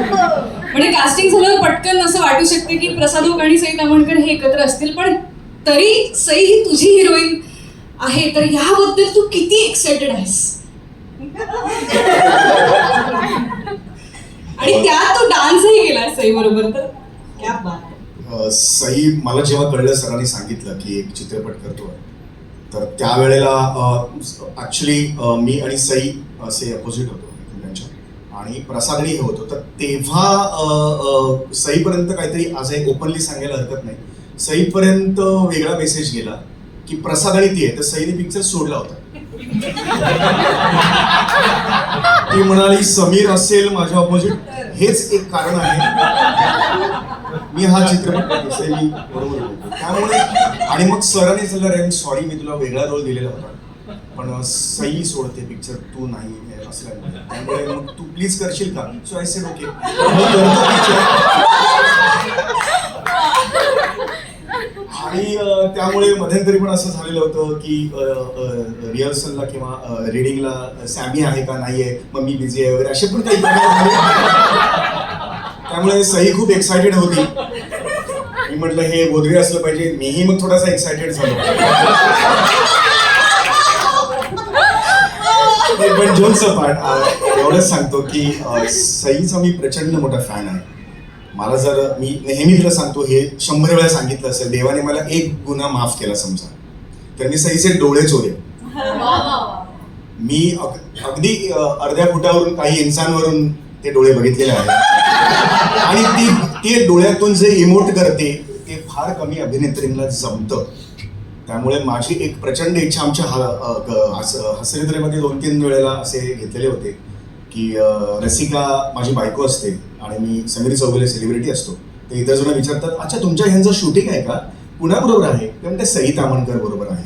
म्हणजे कास्टिंग झाल्यावर पटकन असं वाटू शकते की प्रसादोक आणि सई दामणकर हे एकत्र असतील. पण तरी सई ही तुझी हिरोईन आहे. तर ह्याबद्दल तू किती एक्साइटेड आहेस? आणि त्यात तो डान्सही केला सई बरोबर तर. क्या बात सई मला जेव्हा कळलं सरांनी सांगितलं की एक चित्रपट करतोय तर त्यावेळेला ॲक्च्युली मी आणि सई असे अपोजिट होतो. आणि प्रसादनी हे होतं. तर तेव्हा सईपर्यंत काहीतरी आज एक ओपनली सांगायला हरकत नाही. सईपर्यंत वेगळा मेसेज गेला की प्रसाद आणि ती आहे तर सईने पिक्चर सोडला होता. ती म्हणाली समीर असेल माझ्या ऑपोजिट हेच एक कारण आहे. मी हा चित्रपट मी बरोबर त्यामुळे आणि मग सरांनी सांगितलं रे सॉरी मी तुला वेगळा रोल दिलेला होता. पण सई सोडते पिक्चर तू नाही असल्यामुळे त्यामुळे मग तू प्लीज करशील का? सो आय सेड ओके आणि त्यामुळे मध्यंतरी पण असं झालेलं होतं की रिहर्सलला किंवा रिडिंगला सॅमी आहे का? नाही आहे. मग मी बिझी आहे वगैरे. असे पण काही त्यामुळे सई खूप एक्सायटेड होती. मी म्हटलं हे बोधवी असलं पाहिजे. मीही मग थोडासा एक्सायटेड झालो. पण जोनचं पार्ट एवढंच सांगतो की सईचा मी प्रचंड मोठा फॅन आहे. मला जर मी नेहमी तिला सांगतो हे शंभर वेळा सांगितलं असेल देवाने मला एक गुन्हा माफ केला समजा. तर मी सईचे डोळे चोरे मी अग- अगदी अर्ध्या फुटावरून काही इन्सानवरून ते डोळे बघितलेले आहेत. आणि ती ते डोळ्यातून जे इमोट करते ते फार कमी अभिनेत्रींना जमतं. त्यामुळे माझी एक प्रचंड इच्छा आमच्या हा अ, ग- हस- हसरेत्रेमध्ये दोन तीन वेळेला असे घेतलेले होते की रसिका माझी बायको असते आणि मी समीर चौगुले सेलिब्रिटी असतो. तर इतर जण विचारतात अच्छा तुमच्या ह्यांचं शूटिंग आहे का? पुण्याबरोबर आहे? ते म्हणते सई तामणकर बरोबर आहे.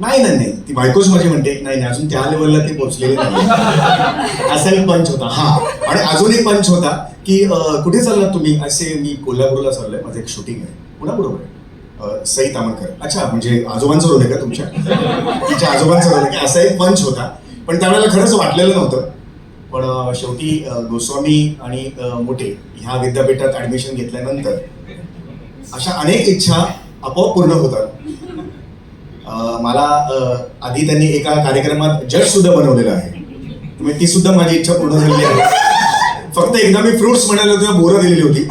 नाही नाही नाही. ती बायकोच माझी म्हणते नाही नाही अजून त्या लेवलला ते पोहोचलेले नाही. असा एक पंच होता हा. आणि अजून एक पंच होता की कुठे चाललात तुम्ही? असे मी कोल्हापूरला चाललोय माझं एक शूटिंग आहे. पुण्याबरोबर आहे? सई तामणकर. अच्छा म्हणजे आजोबांचं रोल आहे का तुमच्या? तिच्या आजोबांचं रोल आहे की? असा एक पंच होता. पण त्यावेळेला खरंच वाटलेलं नव्हतं. पण शेवटी गोस्वामी आणि मोठे ह्या विद्यापीठात ऍडमिशन घेतल्यानंतर अशा अनेक इच्छा आपोआप पूर्ण होतात. मला आधी त्यांनी एका कार्यक्रमात जज सुद्धा बनवलेलं आहे. म्हणजे ती सुद्धा माझी इच्छा पूर्ण झालेली आहे. फक्त एकदा मी फ्रुट्स म्हणायला होते बोरं दिलेली होती.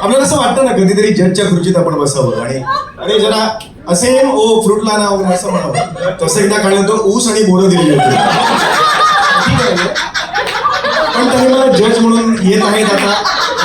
आपल्याला असं वाटतं ना कधीतरी जजच्या खुर्चीत आपण बसावं आणि अरे जरा असे ओ फ्रूटला ना वगैरे असं म्हणावं. तसं एकदा काढलं तर ऊस आणि बोरं दिली होती. पण तरी मला जज म्हणून येत आहेत आता.